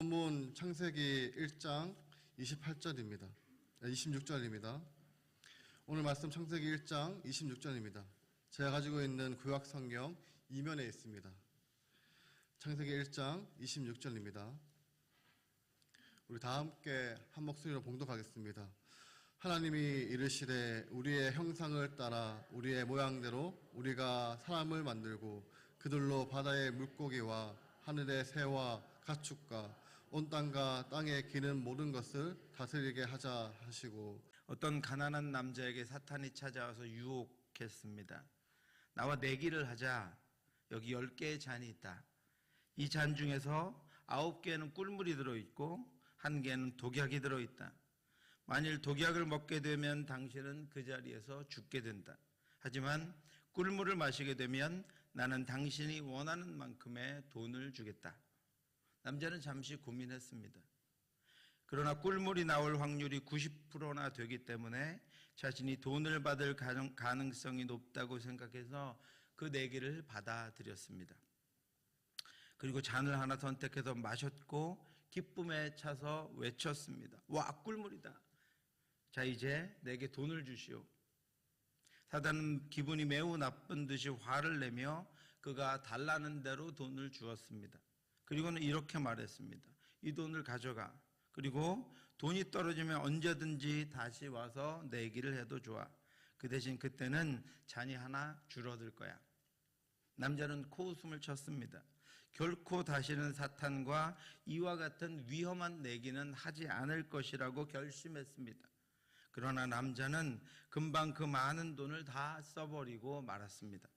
본문 창세기 1장 28절입니다. 26절입니다. 오늘 말씀 창세기 1장 26절입니다. 제가 가지고 있는 구약 성경 이면에 있습니다. 창세기 1장 26절입니다. 우리 다 함께 한 목소리로 봉독하겠습니다. 하나님이 이르시되 우리의 형상을 따라 우리의 모양대로 우리가 사람을 만들고 그들로 바다의 물고기와 하늘의 새와 가축과 온 땅과 땅에 기는 모든 것을 다스리게 하자 하시고 어떤 가난한 남자에게 사탄이 찾아와서 유혹했습니다. 나와 내기를 하자. 여기 열 개의 잔이 있다. 이 잔 중에서 아홉 개는 꿀물이 들어있고 한 개는 독약이 들어있다. 만일 독약을 먹게 되면 당신은 그 자리에서 죽게 된다. 하지만 꿀물을 마시게 되면 나는 당신이 원하는 만큼의 돈을 주겠다. 남자는 잠시 고민했습니다. 그러나 꿀물이 나올 확률이 90%나 되기 때문에 자신이 돈을 받을 가능- 가능 성이 높다고 생각해서 그 내기를 받아들였습니다. 그리고 잔을 하나 선택해서 마셨고 기쁨에 차서 외쳤습니다. 와, 꿀물이다. 자, 이제 내게 돈을 주시오. 사단은 기분이 매우 나쁜 듯이 화를 내며 그가 달라는 대로 돈을 주었습니다. 그리고는 이렇게 말했습니다. 이 돈을 가져가. 그리고 돈이 떨어지면 언제든지 다시 와서 내기를 해도 좋아. 그 대신 그때는 잔이 하나 줄어들 거야. 남자는 코웃음을 쳤습니다. 결코 다시는 사탄과 이와 같은 위험한 내기는 하지 않을 것이라고 결심했습니다. 그러나 남자는 금방 그 많은 돈을 다 써버리고 말았습니다.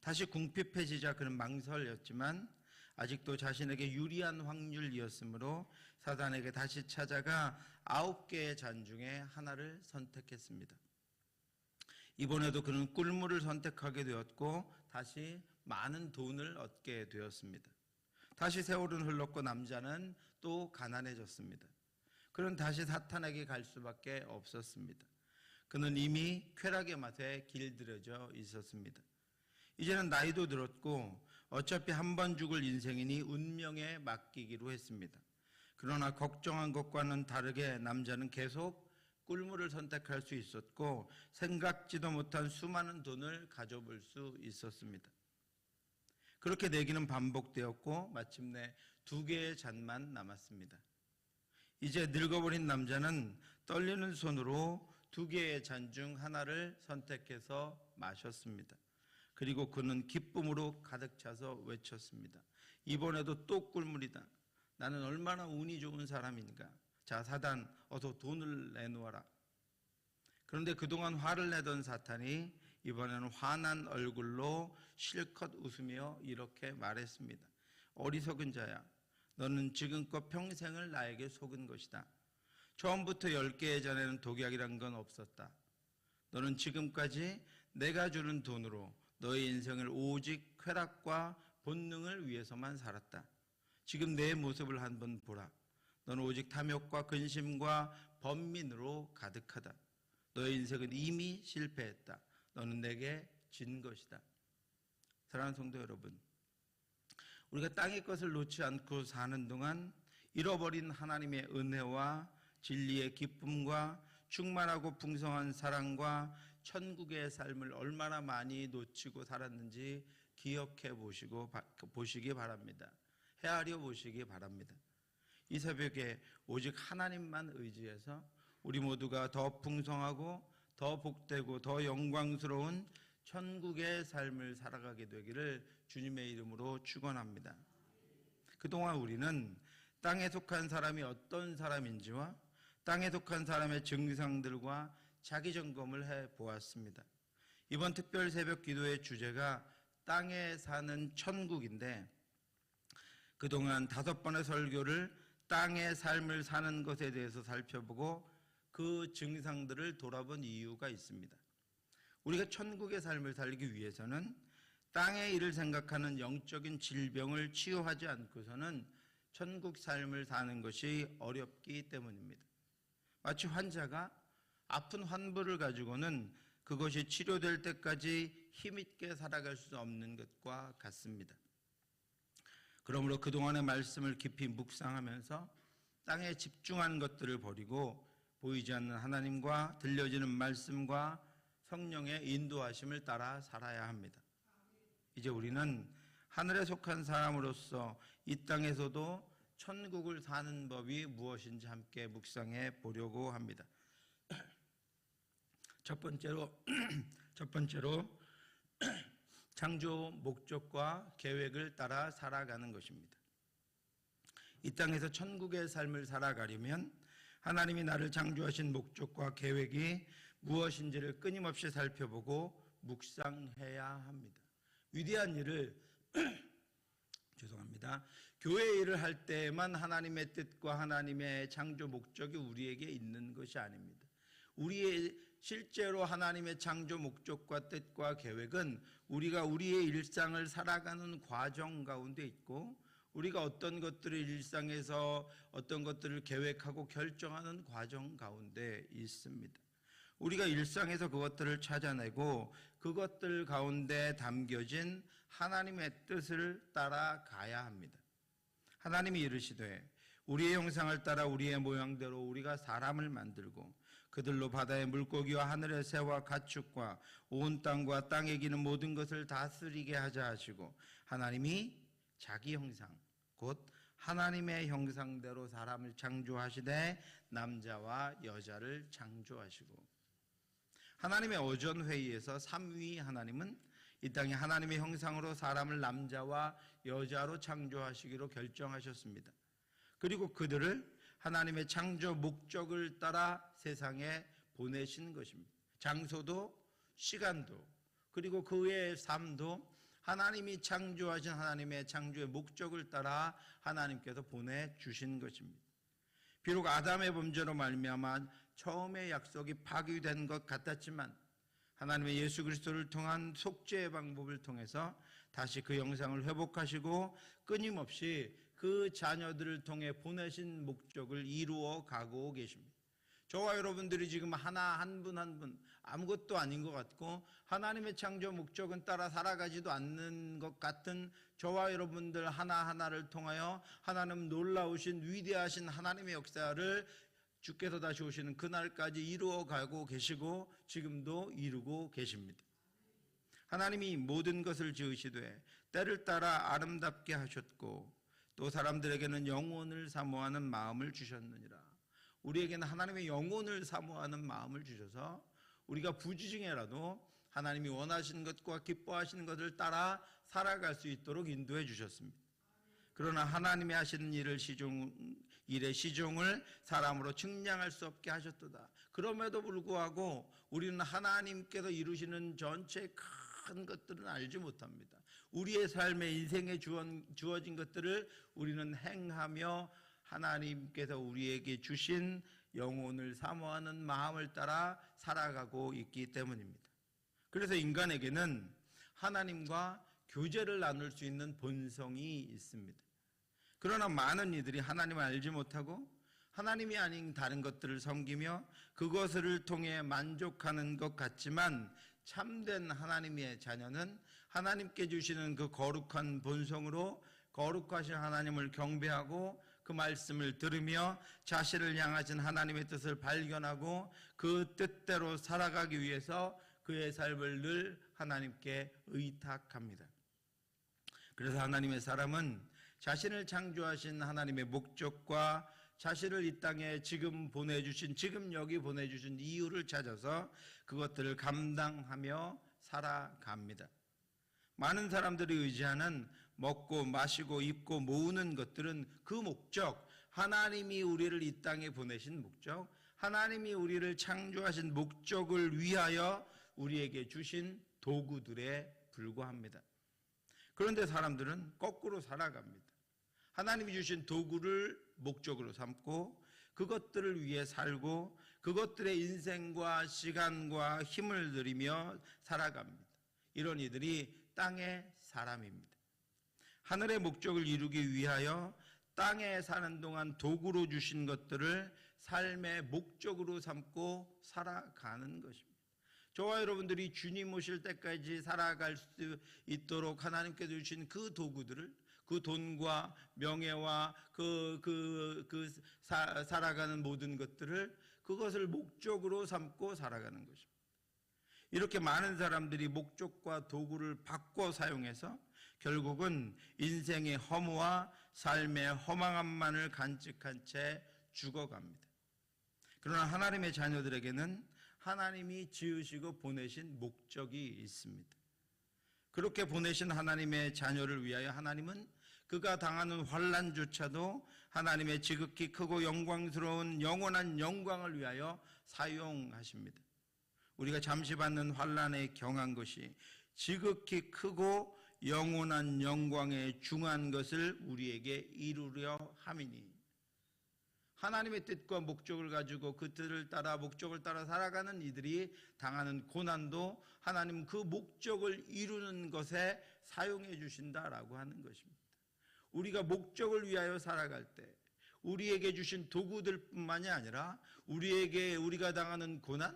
다시 궁핍해지자 그는 망설였지만 아직도 자신에게 유리한 확률이었으므로 사단에게 다시 찾아가 아홉 개의 잔 중에 하나를 선택했습니다. 이번에도 그는 꿀물을 선택하게 되었고 다시 많은 돈을 얻게 되었습니다. 다시 세월은 흘렀고 남자는 또 가난해졌습니다. 그는 다시 사탄에게 갈 수밖에 없었습니다. 그는 이미 쾌락의 맛에 길들여져 있었습니다. 이제는 나이도 들었고 어차피 한 번 죽을 인생이니 운명에 맡기기로 했습니다. 그러나 걱정한 것과는 다르게 남자는 계속 꿀물을 선택할 수 있었고 생각지도 못한 수많은 돈을 가져볼 수 있었습니다. 그렇게 내기는 반복되었고 마침내 두 개의 잔만 남았습니다. 이제 늙어버린 남자는 떨리는 손으로 두 개의 잔 중 하나를 선택해서 마셨습니다. 그리고 그는 기쁨으로 가득 차서 외쳤습니다. 이번에도 또 꿀물이다. 나는 얼마나 운이 좋은 사람인가. 자, 사단, 어서 돈을 내놓아라. 그런데 그동안 화를 내던 사탄이 이번에는 화난 얼굴로 실컷 웃으며 이렇게 말했습니다. 어리석은 자야. 너는 지금껏 평생을 나에게 속은 것이다. 처음부터 열 개의 잔에는 독약이란 건 없었다. 너는 지금까지 내가 주는 돈으로 너의 인생을 오직 쾌락과 본능을 위해서만 살았다. 지금 내 모습을 한번 보라. 너는 오직 탐욕과 근심과 번민으로 가득하다. 너의 인생은 이미 실패했다. 너는 내게 진 것이다. 사랑하는 성도 여러분, 우리가 땅의 것을 놓지 않고 사는 동안 잃어버린 하나님의 은혜와 진리의 기쁨과 충만하고 풍성한 사랑과 천국의 삶을 얼마나 많이 놓치고 살았는지 기억해 보시고 보시기 바랍니다. 헤아려 보시기 바랍니다. 이 새벽에 오직 하나님만 의지해서 우리 모두가 더 풍성하고 더 복되고 더 영광스러운 천국의 삶을 살아가게 되기를 주님의 이름으로 축원합니다. 그동안 우리는 땅에 속한 사람이 어떤 사람인지와 땅에 속한 사람의 증상들과 자기 점검을 해 보았습니다. 이번 특별 새벽 기도의 주제가 땅에 사는 천국인데 그동안 다섯 번의 설교를 땅의 삶을 사는 것에 대해서 살펴보고 그 증상들을 돌아본 이유가 있습니다. 우리가 천국의 삶을 살기 위해서는 땅의 일을 생각하는 영적인 질병을 치유하지 않고서는 천국 삶을 사는 것이 어렵기 때문입니다. 마치 환자가 아픈 환부를 가지고는 그것이 치료될 때까지 힘있게 살아갈 수 없는 것과 같습니다. 그러므로 그동안의 말씀을 깊이 묵상하면서 땅에 집중한 것들을 버리고 보이지 않는 하나님과 들려지는 말씀과 성령의 인도하심을 따라 살아야 합니다. 이제 우리는 하늘에 속한 사람으로서 이 땅에서도 천국을 사는 법이 무엇인지 함께 묵상해 보려고 합니다. 첫 번째로 첫 번째로 창조 목적과 계획을 따라 살아가는 것입니다. 이 땅에서 천국의 삶을 살아가려면 하나님이 나를 창조하신 목적과 계획이 무엇인지를 끊임없이 살펴보고 묵상해야 합니다. 위대한 일을 죄송합니다. 교회 일을 할 때만 하나님의 뜻과 하나님의 창조 목적이 우리에게 있는 것이 아닙니다. 우리의 실제로 하나님의 창조 목적과 뜻과 계획은 우리가 우리의 일상을 살아가는 과정 가운데 있고 우리가 어떤 것들을 일상에서 어떤 것들을 계획하고 결정하는 과정 가운데 있습니다. 우리가 일상에서 그것들을 찾아내고 그것들 가운데 담겨진 하나님의 뜻을 따라가야 합니다. 하나님이 이르시되 우리의 형상을 따라 우리의 모양대로 우리가 사람을 만들고 그들로 바다의 물고기와 하늘의 새와 가축과 온 땅과 땅에 기는 모든 것을 다스리게 하자 하시고 하나님이 자기 형상 곧 하나님의 형상대로 사람을 창조하시되 남자와 여자를 창조하시고 하나님의 오전 회의에서 삼위 하나님은 이 땅에 하나님의 형상으로 사람을 남자와 여자로 창조하시기로 결정하셨습니다. 그리고 그들을 하나님의 창조 목적을 따라 세상에 보내신 것입니다. 장소도 시간도 그리고 그 외의 삶도 하나님이 창조하신 하나님의 창조의 목적을 따라 하나님께서 보내 주신 것입니다. 비록 아담의 범죄로 말미암아 처음의 약속이 파기된 것 같았지만 하나님의 예수 그리스도를 통한 속죄의 방법을 통해서 다시 그 영상을 회복하시고 끊임없이 그 자녀들을 통해 보내신 목적을 이루어 가고 계십니다. 저와 여러분들이 지금 하나 한 분 한 분 아무것도 아닌 것 같고 하나님의 창조 목적은 따라 살아가지도 않는 것 같은 저와 여러분들 하나하나를 통하여 하나님 놀라우신 위대하신 하나님의 역사를 주께서 다시 오시는 그날까지 이루어 가고 계시고 지금도 이루고 계십니다. 하나님이 모든 것을 지으시되 때를 따라 아름답게 하셨고 또 사람들에게는 영혼을 사모하는 마음을 주셨느니라. 우리에게는 하나님의 영혼을 사모하는 마음을 주셔서 우리가 부지 중에라도 하나님이 원하시는 것과 기뻐하시는 것을 따라 살아갈 수 있도록 인도해 주셨습니다. 그러나 하나님이 하시는 일을 시종 일의 시종을 사람으로 측량할 수 없게 하셨도다. 그럼에도 불구하고 우리는 하나님께서 이루시는 전체 큰 것들은 알지 못합니다. 우리의 삶의 인생에 주어진 것들을 우리는 행하며 하나님께서 우리에게 주신 영혼을 사모하는 마음을 따라 살아가고 있기 때문입니다. 그래서 인간에게는 하나님과 교제를 나눌 수 있는 본성이 있습니다. 그러나 많은 이들이 하나님을 알지 못하고 하나님이 아닌 다른 것들을 섬기며 그것을 통해 만족하는 것 같지만 참된 하나님의 자녀는 하나님께 주시는 그 거룩한 본성으로 거룩하신 하나님을 경배하고 그 말씀을 들으며 자신을 향하신 하나님의 뜻을 발견하고 그 뜻대로 살아가기 위해서 그의 삶을 늘 하나님께 의탁합니다. 그래서 하나님의 사람은 자신을 창조하신 하나님의 목적과 자신을 이 땅에 지금 보내주신, 지금 여기 보내주신 이유를 찾아서 그것들을 감당하며 살아갑니다. 많은 사람들이 의지하는 먹고 마시고 입고 모으는 것들은 그 목적, 하나님이 우리를 이 땅에 보내신 목적, 하나님이 우리를 창조하신 목적을 위하여 우리에게 주신 도구들에 불과합니다. 그런데 사람들은 거꾸로 살아갑니다. 하나님이 주신 도구를 목적으로 삼고 그것들을 위해 살고 그것들의 인생과 시간과 힘을 들이며 살아갑니다. 이런 이들이 땅의 사람입니다. 하늘의 목적을 이루기 위하여 땅에 사는 동안 도구로 주신 것들을 삶의 목적으로 삼고 살아가는 것입니다. 저와 여러분들이 주님 오실 때까지 살아갈 수 있도록 하나님께서 주신 그 도구들을 그 돈과 명예와 그, 그, 그 사, 살아가는 모든 것들을 그것을 목적으로 삼고 살아가는 것입니다. 이렇게 많은 사람들이 목적과 도구를 바꿔 사용해서 결국은 인생의 허무와 삶의 허망함만을 간직한 채 죽어갑니다. 그러나 하나님의 자녀들에게는 하나님이 지으시고 보내신 목적이 있습니다. 그렇게 보내신 하나님의 자녀를 위하여 하나님은 그가 당하는 환란조차도 하나님의 지극히 크고 영광스러운 영원한 영광을 위하여 사용하십니다. 우리가 잠시 받는 환란에 경한 것이 지극히 크고 영원한 영광에 중한 것을 우리에게 이루려 함이니 하나님의 뜻과 목적을 가지고 그 뜻을 따라 목적을 따라 살아가는 이들이 당하는 고난도 하나님 그 목적을 이루는 것에 사용해 주신다라고 하는 것입니다. 우리가 목적을 위하여 살아갈 때 우리에게 주신 도구들뿐만이 아니라 우리에게 우리가 당하는 고난,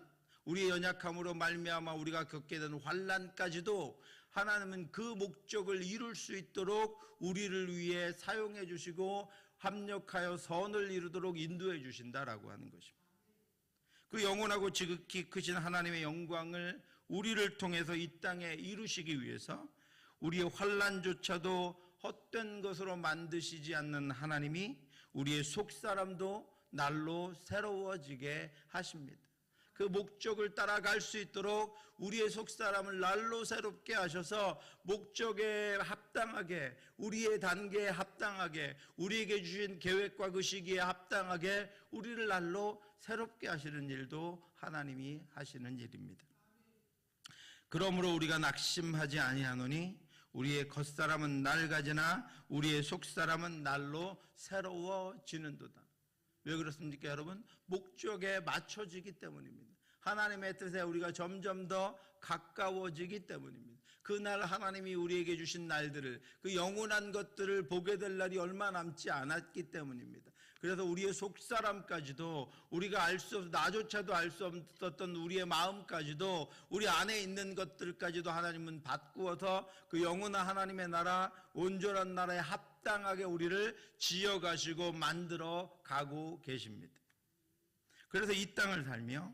우리의 연약함으로 말미암아 우리가 겪게 되는 환란까지도 하나님은 그 목적을 이룰 수 있도록 우리를 위해 사용해 주시고 합력하여 선을 이루도록 인도해 주신다라고 하는 것입니다. 그 영원하고 지극히 크신 하나님의 영광을 우리를 통해서 이 땅에 이루시기 위해서 우리의 환란조차도 헛된 것으로 만드시지 않는 하나님이 우리의 속사람도 날로 새로워지게 하십니다. 그 목적을 따라갈 수 있도록 우리의 속사람을 날로 새롭게 하셔서 목적에 합당하게 우리의 단계에 합당하게 우리에게 주신 계획과 그 시기에 합당하게 우리를 날로 새롭게 하시는 일도 하나님이 하시는 일입니다. 그러므로 우리가 낙심하지 아니하노니 우리의 겉사람은 낡아지나 우리의 속사람은 날로 새로워지는도다. 왜 그렇습니까, 여러분? 목적에 맞춰지기 때문입니다. 하나님의 뜻에 우리가 점점 더 가까워지기 때문입니다. 그날 하나님이 우리에게 주신 날들을 그 영원한 것들을 보게 될 날이 얼마 남지 않았기 때문입니다. 그래서 우리의 속사람까지도 우리가 알 수 없, 나조차도 알 수 없었던 우리의 마음까지도 우리 안에 있는 것들까지도 하나님은 바꾸어서 그 영원한 하나님의 나라, 온전한 나라에 합당하게 우리를 지어가시고 만들어 가고 계십니다. 그래서 이 땅을 살며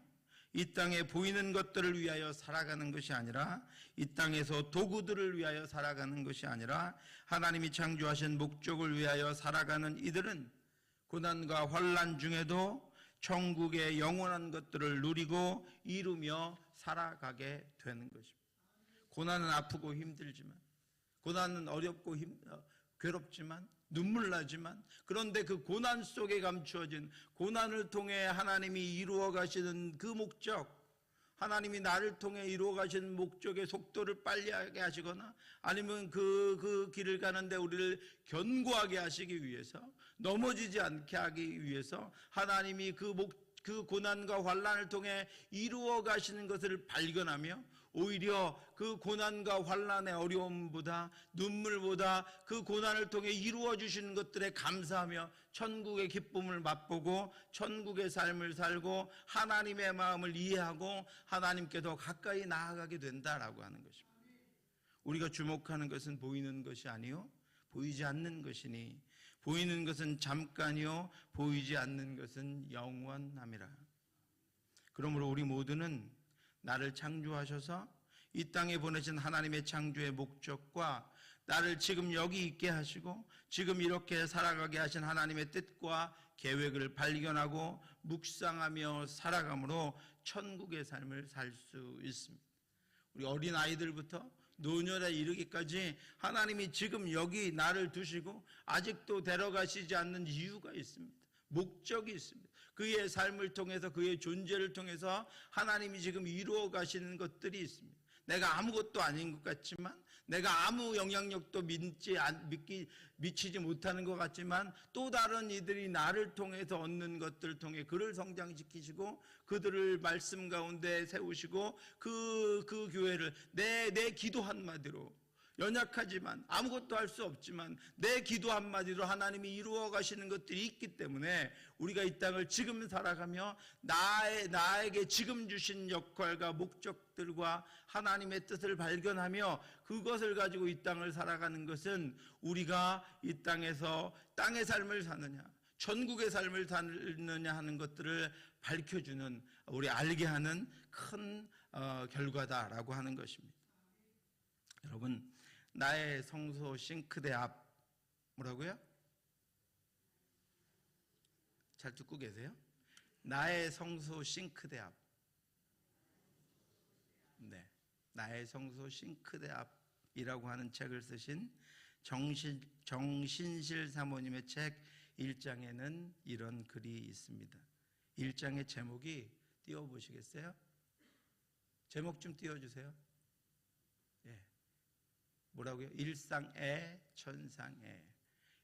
이 땅에 보이는 것들을 위하여 살아가는 것이 아니라 이 땅에서 도구들을 위하여 살아가는 것이 아니라 하나님이 창조하신 목적을 위하여 살아가는 이들은 고난과 환란 중에도 천국의 영원한 것들을 누리고 이루며 살아가게 되는 것입니다. 고난은 아프고 힘들지만 고난은 어렵고 힘, 어, 괴롭지만 눈물 나지만 그런데 그 고난 속에 감추어진 고난을 통해 하나님이 이루어 가시는 그 목적 하나님이 나를 통해 이루어 가시는 목적의 속도를 빨리 하게 하시거나 아니면 그, 그 길을 가는데 우리를 견고하게 하시기 위해서 넘어지지 않게 하기 위해서 하나님이 그 목, 그 고난과 환란을 통해 이루어 가시는 것을 발견하며 오히려 그 고난과 환란의 어려움보다 눈물보다 그 고난을 통해 이루어 주시는 것들에 감사하며 천국의 기쁨을 맛보고 천국의 삶을 살고 하나님의 마음을 이해하고 하나님께 더 가까이 나아가게 된다라고 하는 것입니다. 우리가 주목하는 것은 보이는 것이 아니요 보이지 않는 것이니 보이는 것은 잠깐이요 보이지 않는 것은 영원함이라. 그러므로 우리 모두는 나를 창조하셔서 이 땅에 보내신 하나님의 창조의 목적과 나를 지금 여기 있게 하시고 지금 이렇게 살아가게 하신 하나님의 뜻과 계획을 발견하고 묵상하며 살아감으로 천국의 삶을 살 수 있습니다. 우리 어린 아이들부터 노년에 이르기까지 하나님이 지금 여기 나를 두시고 아직도 데려가시지 않는 이유가 있습니다. 목적이 있습니다. 그의 삶을 통해서 그의 존재를 통해서 하나님이 지금 이루어 가시는 것들이 있습니다. 내가 아무것도 아닌 것 같지만 내가 아무 영향력도 믿지 안- 믿기 미치지 못하는 것 같지만 또 다른 이들이 나를 통해서 얻는 것들을 통해 그를 성장시키시고 그들을 말씀 가운데 세우시고 그그 교회를 내 내 기도 한마디로 연약하지만 아무것도 할 수 없지만 내 기도 한마디로 하나님이 이루어 가시는 것들이 있기 때문에 우리가 이 땅을 지금 살아가며 나의 나에게 지금 주신 역할과 목적들과 하나님의 뜻을 발견하며 그것을 가지고 이 땅을 살아가는 것은 우리가 이 땅에서 땅의 삶을 사느냐 전국의 삶을 사느냐 하는 것들을 밝혀주는 우리 알게 하는 큰 어, 결과다라고 하는 것입니다. 여러분 나의 성소 싱크대 앞 뭐라고요? 잘 듣고 계세요? 나의 성소 싱크대 앞. 네. 나의 성소 싱크대 앞이라고 하는 책을 쓰신 정신, 정신실 사모님의 책 1장에는 이런 글이 있습니다. 1장의 제목이 띄워보시겠어요? 제목 좀 띄워주세요. 예. 뭐라고요? 일상의 천상의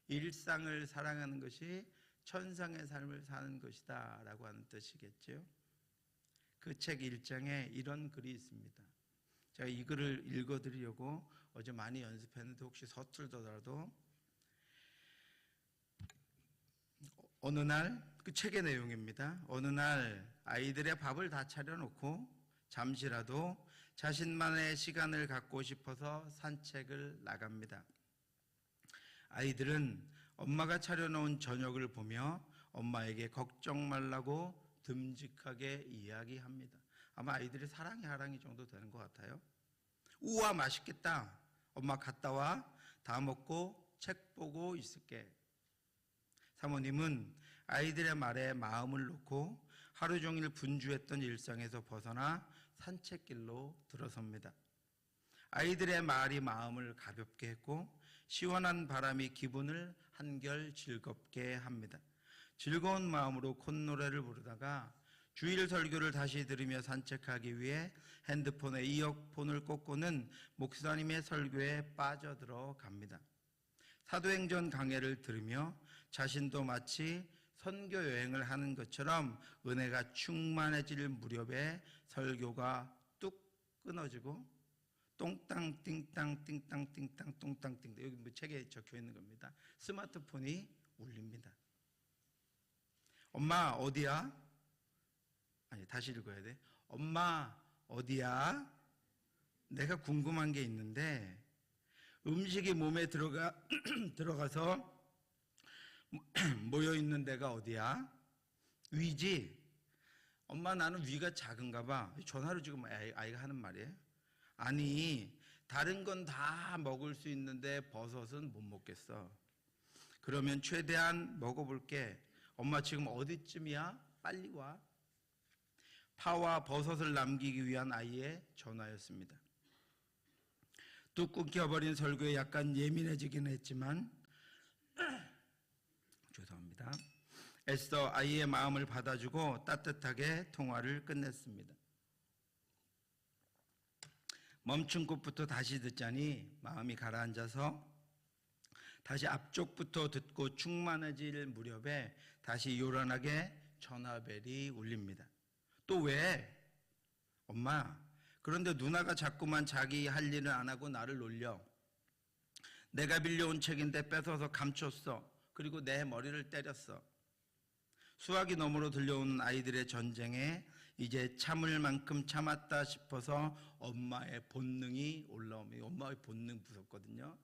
일상을 사랑하는 것이 천상의 삶을 사는 것이다 라고 하는 뜻이겠죠. 그 책 1장에 이런 글이 있습니다. 제가 이 글을 읽어드리려고 어제 많이 연습했는데 혹시 서툴더라도 어느 날 그 책의 내용입니다. 어느 날 아이들의 밥을 다 차려놓고 잠시라도 자신만의 시간을 갖고 싶어서 산책을 나갑니다. 아이들은 엄마가 차려놓은 저녁을 보며 엄마에게 걱정 말라고 듬직하게 이야기합니다. 아마 아이들이 사랑이 하랑이 정도 되는 것 같아요. 우와 맛있겠다. 엄마 갔다 와. 다 먹고 책 보고 있을게. 사모님은 아이들의 말에 마음을 놓고 하루 종일 분주했던 일상에서 벗어나 산책길로 들어섭니다. 아이들의 말이 마음을 가볍게 했고 시원한 바람이 기분을 한결 즐겁게 합니다. 즐거운 마음으로 콧노래를 부르다가 주일 설교를 다시 들으며 산책하기 위해 핸드폰에 이어폰을 꽂고는 목사님의 설교에 빠져들어 갑니다. 사도행전 강해를 들으며 자신도 마치 선교 여행을 하는 것처럼 은혜가 충만해질 무렵에 설교가 뚝 끊어지고 똥땅 띵땅 띵땅 띵땅 똥땅 띵땅 여기 뭐 책에 적혀 있는 겁니다. 스마트폰이 울립니다. 엄마 어디야? 아니 다시 읽어야 돼. 엄마 어디야? 내가 궁금한 게 있는데 음식이 몸에 들어가 들어가서 모여 있는 데가 어디야? 위지. 엄마 나는 위가 작은가 봐. 전화로 지금 아이- 아이가 하는 말이에요. 아니 다른 건 다 먹을 수 있는데 버섯은 못 먹겠어. 그러면 최대한 먹어볼게. 엄마 지금 어디쯤이야? 빨리 와. 파와 버섯을 남기기 위한 아이의 전화였습니다. 뚝 끊겨버린 설교에 약간 예민해지긴 했지만 죄송합니다. 애써 아이의 마음을 받아주고 따뜻하게 통화를 끝냈습니다. 멈춘 곳부터 다시 듣자니 마음이 가라앉아서 다시 앞쪽부터 듣고 충만해질 무렵에 다시 요란하게 전화벨이 울립니다. 또 왜? 엄마, 그런데 누나가 자꾸만 자기 할 일을 안 하고 나를 놀려. 내가 빌려온 책인데 뺏어서 감췄어. 그리고 내 머리를 때렸어. 수화기 너머로 들려오는 아이들의 전쟁에 이제 참을 만큼 참았다 싶어서 엄마의 본능이 올라옵니다. 엄마의 본능 무섭거든요.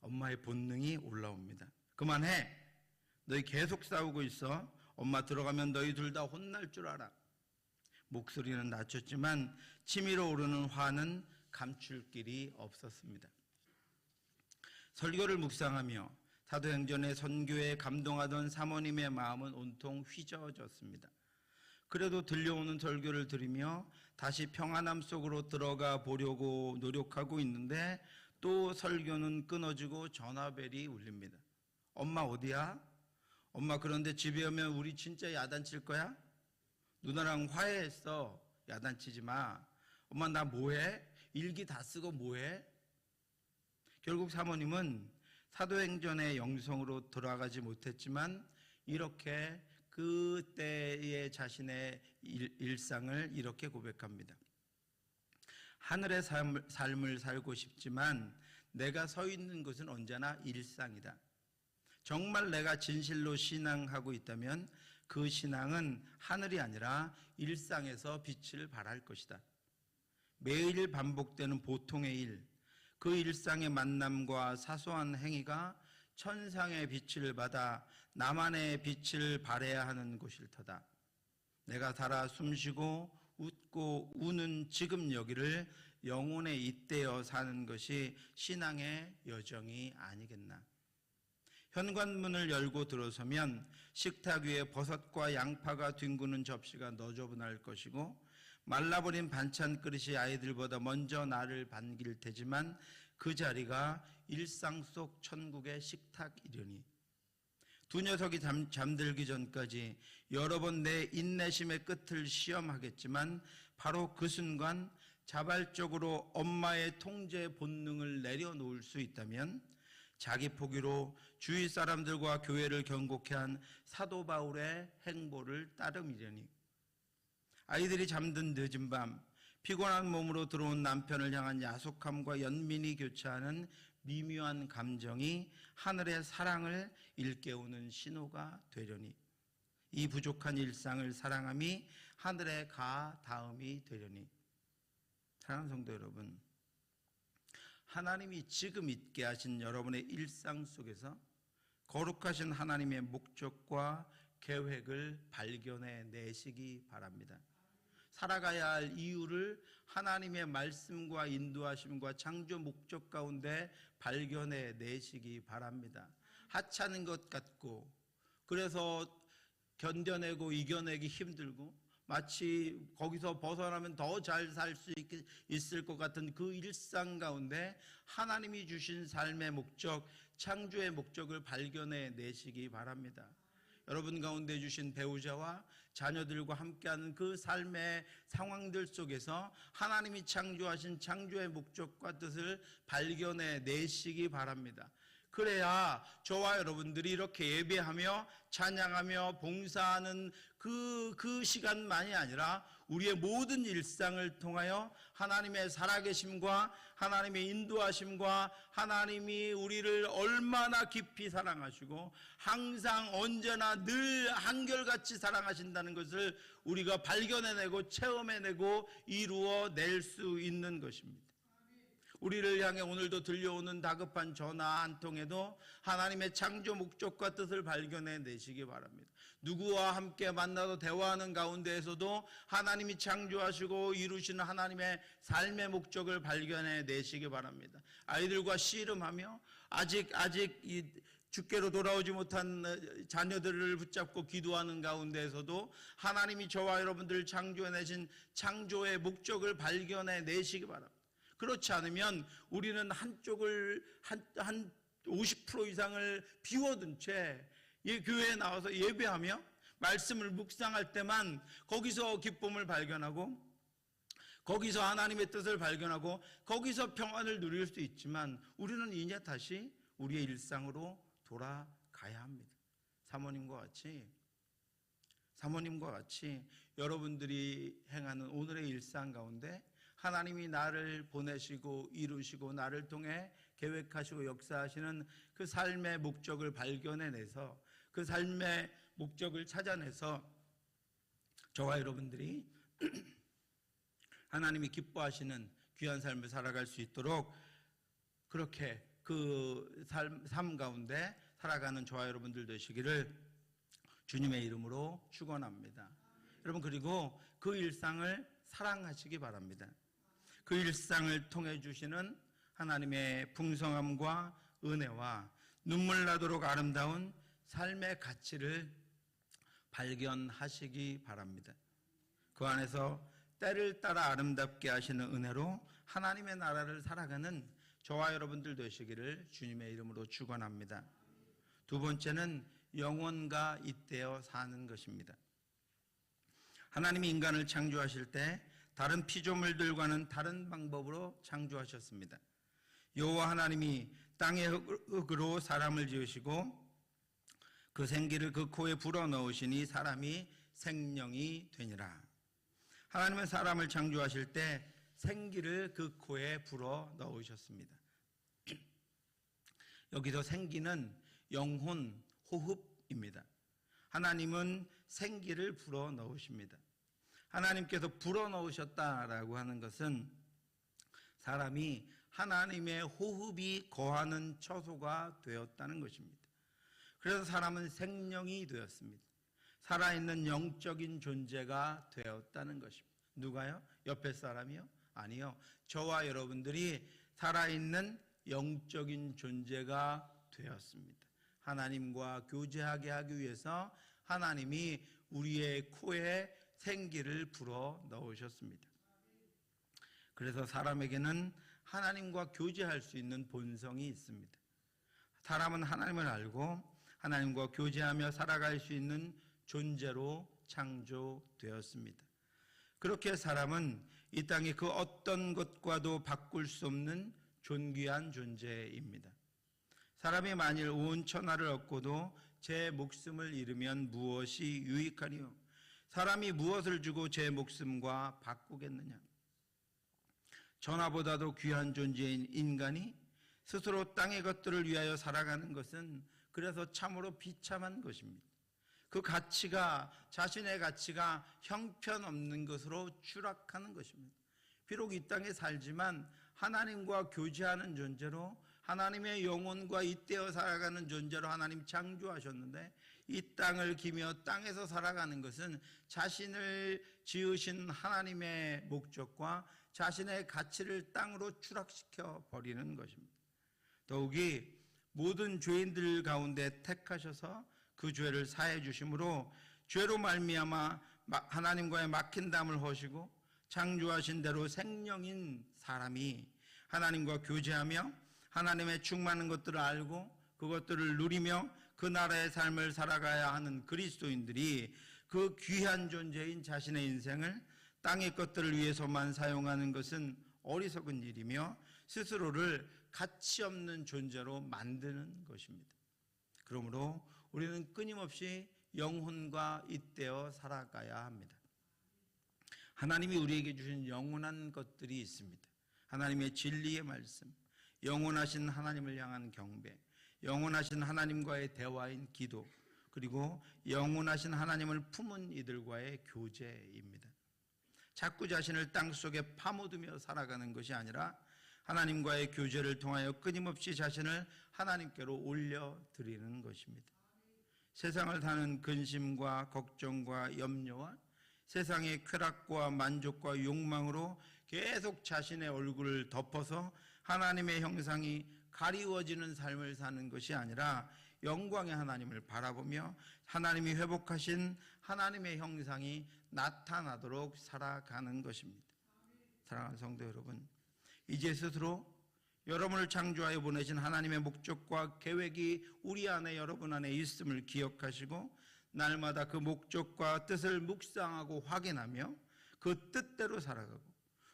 엄마의 본능이 올라옵니다. 그만해. 너희 계속 싸우고 있어. 엄마 들어가면 너희 둘 다 혼날 줄 알아. 목소리는 낮췄지만 치밀어 오르는 화는 감출 길이 없었습니다. 설교를 묵상하며 사도행전의 선교에 감동하던 사모님의 마음은 온통 휘저어졌습니다. 그래도 들려오는 설교를 들으며 다시 평안함 속으로 들어가 보려고 노력하고 있는데 또 설교는 끊어지고 전화벨이 울립니다. 엄마 어디야? 엄마 그런데 집에 오면 우리 진짜 야단칠 거야? 누나랑 화해했어. 야단치지 마. 엄마 나 뭐해? 일기 다 쓰고 뭐해? 결국 사모님은 사도행전의 영성으로 돌아가지 못했지만 이렇게 그때의 자신의 일, 일상을 이렇게 고백합니다. 하늘의 삶, 삶을 살고 싶지만 내가 서 있는 것은 언제나 일상이다. 정말 내가 진실로 신앙하고 있다면 그 신앙은 하늘이 아니라 일상에서 빛을 발할 것이다. 매일 반복되는 보통의 일, 그 일상의 만남과 사소한 행위가 천상의 빛을 받아 나만의 빛을 발해야 하는 것일 터다. 내가 살아 숨쉬고 웃고 우는 지금 여기를 영혼에 잇대어 사는 것이 신앙의 여정이 아니겠나. 현관문을 열고 들어서면 식탁 위에 버섯과 양파가 뒹구는 접시가 너저분할 것이고 말라버린 반찬 그릇이 아이들보다 먼저 나를 반길 테지만 그 자리가 일상 속 천국의 식탁이려니. 두 녀석이 잠, 잠들기 전까지 여러 번 내 인내심의 끝을 시험하겠지만 바로 그 순간 자발적으로 엄마의 통제 본능을 내려놓을 수 있다면 자기 포기로 주위 사람들과 교회를 경고케 한 사도 바울의 행보를 따름이려니 아이들이 잠든 늦은 밤 피곤한 몸으로 들어온 남편을 향한 야속함과 연민이 교차하는 미묘한 감정이 하늘의 사랑을 일깨우는 신호가 되려니 이 부족한 일상을 사랑함이 하늘의 가 다음이 되려니 사랑하는 성도 여러분 하나님이 지금 있게 하신 여러분의 일상 속에서 거룩하신 하나님의 목적과 계획을 발견해 내시기 바랍니다. 살아가야 할 이유를 하나님의 말씀과 인도하심과 창조 목적 가운데 발견해 내시기 바랍니다. 하찮은 것 같고 그래서 견뎌내고 이겨내기 힘들고 마치 거기서 벗어나면 더 잘 살 수 있을 것 같은 그 일상 가운데 하나님이 주신 삶의 목적, 창조의 목적을 발견해 내시기 바랍니다. 여러분 가운데 주신 배우자와 자녀들과 함께하는 그 삶의 상황들 속에서 하나님이 창조하신 창조의 목적과 뜻을 발견해 내시기 바랍니다. 그래야 저와 여러분들이 이렇게 예배하며 찬양하며 봉사하는 그, 그 시간만이 아니라 우리의 모든 일상을 통하여 하나님의 살아계심과 하나님의 인도하심과 하나님이 우리를 얼마나 깊이 사랑하시고 항상 언제나 늘 한결같이 사랑하신다는 것을 우리가 발견해내고 체험해내고 이루어낼 수 있는 것입니다. 우리를 향해 오늘도 들려오는 다급한 전화 한 통에도 하나님의 창조 목적과 뜻을 발견해 내시기 바랍니다. 누구와 함께 만나도 대화하는 가운데에서도 하나님이 창조하시고 이루시는 하나님의 삶의 목적을 발견해 내시기 바랍니다. 아이들과 씨름하며 아직 아직 이 주께로 돌아오지 못한 자녀들을 붙잡고 기도하는 가운데에서도 하나님이 저와 여러분들을 창조해 내신 창조의 목적을 발견해 내시기 바랍니다. 그렇지 않으면 우리는 한쪽을 한, 한 50% 이상을 비워둔 채 이 교회에 나와서 예배하며 말씀을 묵상할 때만 거기서 기쁨을 발견하고 거기서 하나님의 뜻을 발견하고 거기서 평안을 누릴 수 있지만 우리는 이제 다시 우리의 일상으로 돌아가야 합니다. 사모님과 같이 사모님과 같이 여러분들이 행하는 오늘의 일상 가운데 하나님이 나를 보내시고 이루시고 나를 통해 계획하시고 역사하시는 그 삶의 목적을 발견해내서 그 삶의 목적을 찾아내서 저와 여러분들이 하나님이 기뻐하시는 귀한 삶을 살아갈 수 있도록 그렇게 그 삶, 삶 가운데 살아가는 저와 여러분들 되시기를 주님의 이름으로 축원합니다. 여러분 그리고 그 일상을 사랑하시기 바랍니다. 그 일상을 통해 주시는 하나님의 풍성함과 은혜와 눈물 나도록 아름다운 삶의 가치를 발견하시기 바랍니다. 그 안에서 때를 따라 아름답게 하시는 은혜로 하나님의 나라를 살아가는 저와 여러분들 되시기를 주님의 이름으로 축원합니다. 두 번째는 영혼과 잇대어 사는 것입니다. 하나님이 인간을 창조하실 때 다른 피조물들과는 다른 방법으로 창조하셨습니다. 여호와 하나님이 땅의 흙으로 사람을 지으시고 그 생기를 그 코에 불어 넣으시니 사람이 생명이 되니라. 하나님은 사람을 창조하실 때 생기를 그 코에 불어 넣으셨습니다. 여기서 생기는 영혼 호흡입니다. 하나님은 생기를 불어 넣으십니다. 하나님께서 불어 넣으셨다라고 하는 것은 사람이 하나님의 호흡이 거하는 처소가 되었다는 것입니다. 그래서 사람은 생명이 되었습니다. 살아있는 영적인 존재가 되었다는 것입니다. 누가요? 옆에 사람이요? 아니요. 저와 여러분들이 살아있는 영적인 존재가 되었습니다. 하나님과 교제하게 하기 위해서 하나님이 우리의 코에 생기를 불어 넣으셨습니다. 그래서 사람에게는 하나님과 교제할 수 있는 본성이 있습니다. 사람은 하나님을 알고 하나님과 교제하며 살아갈 수 있는 존재로 창조되었습니다. 그렇게 사람은 이 땅의 그 어떤 것과도 바꿀 수 없는 존귀한 존재입니다. 사람이 만일 온 천하를 얻고도 제 목숨을 잃으면 무엇이 유익하니요? 사람이 무엇을 주고 제 목숨과 바꾸겠느냐? 전하보다도 귀한 존재인 인간이 스스로 땅의 것들을 위하여 살아가는 것은 그래서 참으로 비참한 것입니다. 그 가치가 자신의 가치가 형편없는 것으로 추락하는 것입니다. 비록 이 땅에 살지만 하나님과 교제하는 존재로 하나님의 영혼과 잇대어 살아가는 존재로 하나님 창조하셨는데 이 땅을 기며 땅에서 살아가는 것은 자신을 지으신 하나님의 목적과 자신의 가치를 땅으로 추락시켜 버리는 것입니다. 더욱이 모든 죄인들 가운데 택하셔서 그 죄를 사해 주심으로 죄로 말미암아 마- 하나님과의 막힌 담을 허시고 창조하신 대로 생명인 사람이 하나님과 교제하며 하나님의 충만한 것들을 알고 그것들을 누리며 그 나라의 삶을 살아가야 하는 그리스도인들이 그 귀한 존재인 자신의 인생을 땅의 것들을 위해서만 사용하는 것은 어리석은 일이며 스스로를 가치 없는 존재로 만드는 것입니다. 그러므로 우리는 끊임없이 영혼과 잇대어 살아가야 합니다. 하나님이 우리에게 주신 영원한 것들이 있습니다. 하나님의 진리의 말씀, 영원하신 하나님을 향한 경배, 영원하신 하나님과의 대화인 기도, 그리고 영원하신 하나님을 품은 이들과의 교제입니다. 자꾸 자신을 땅 속에 파묻으며 살아가는 것이 아니라 하나님과의 교제를 통하여 끊임없이 자신을 하나님께로 올려드리는 것입니다. 세상을 사는 근심과 걱정과 염려와 세상의 쾌락과 만족과 욕망으로 계속 자신의 얼굴을 덮어서 하나님의 형상이 가리워지는 삶을 사는 것이 아니라 영광의 하나님을 바라보며 하나님이 회복하신 하나님의 형상이 나타나도록 살아가는 것입니다. 사랑하는 성도 여러분, 이제 스스로 여러분을 창조하여 보내신 하나님의 목적과 계획이 우리 안에 여러분 안에 있음을 기억하시고 날마다 그 목적과 뜻을 묵상하고 확인하며 그 뜻대로 살아가고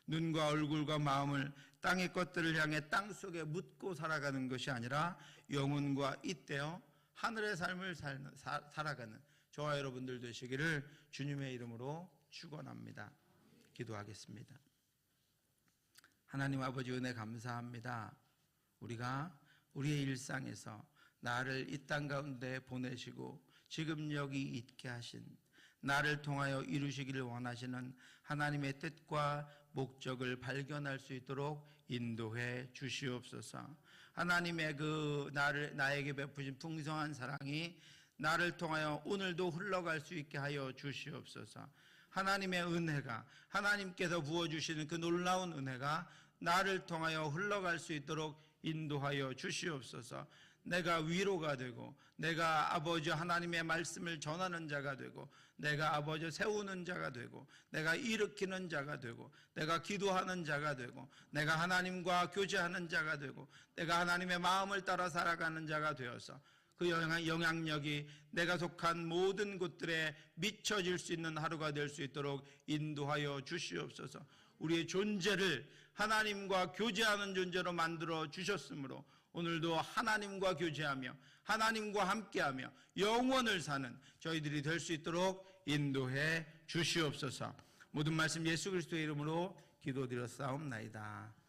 눈과 얼굴과 마음을 땅의 것들을 향해 땅 속에 묻고 살아가는 것이 아니라 영혼과 잇대어 하늘의 삶을 살, 사, 살아가는 저와 여러분들 되시기를 주님의 이름으로 축원합니다. 기도하겠습니다. 하나님 아버지 은혜 감사합니다. 우리가 우리의 일상에서 나를 이 땅 가운데 보내시고 지금 여기 있게 하신 나를 통하여 이루시기를 원하시는 하나님의 뜻과 목적을 발견할 수 있도록 인도해 주시옵소서. 하나님의 그 나를 나에게 베푸신 풍성한 사랑이 나를 통하여 오늘도 흘러갈 수 있게 하여 주시옵소서. 하나님의 은혜가 하나님께서 부어 주시는 그 놀라운 은혜가 나를 통하여 흘러갈 수 있도록 인도하여 주시옵소서. 내가 위로가 되고 내가 아버지 하나님의 말씀을 전하는 자가 되고 내가 아버지 세우는 자가 되고 내가 일으키는 자가 되고 내가 기도하는 자가 되고 내가 하나님과 교제하는 자가 되고 내가 하나님의 마음을 따라 살아가는 자가 되어서 그 영향, 영향력이 내가 속한 모든 곳들에 미쳐질 수 있는 하루가 될 수 있도록 인도하여 주시옵소서. 우리의 존재를 하나님과 교제하는 존재로 만들어 주셨으므로 오늘도 하나님과 교제하며 하나님과 함께하며 영원을 사는 저희들이 될 수 있도록 인도해 주시옵소서. 모든 말씀 예수 그리스도의 이름으로 기도드렸사옵나이다.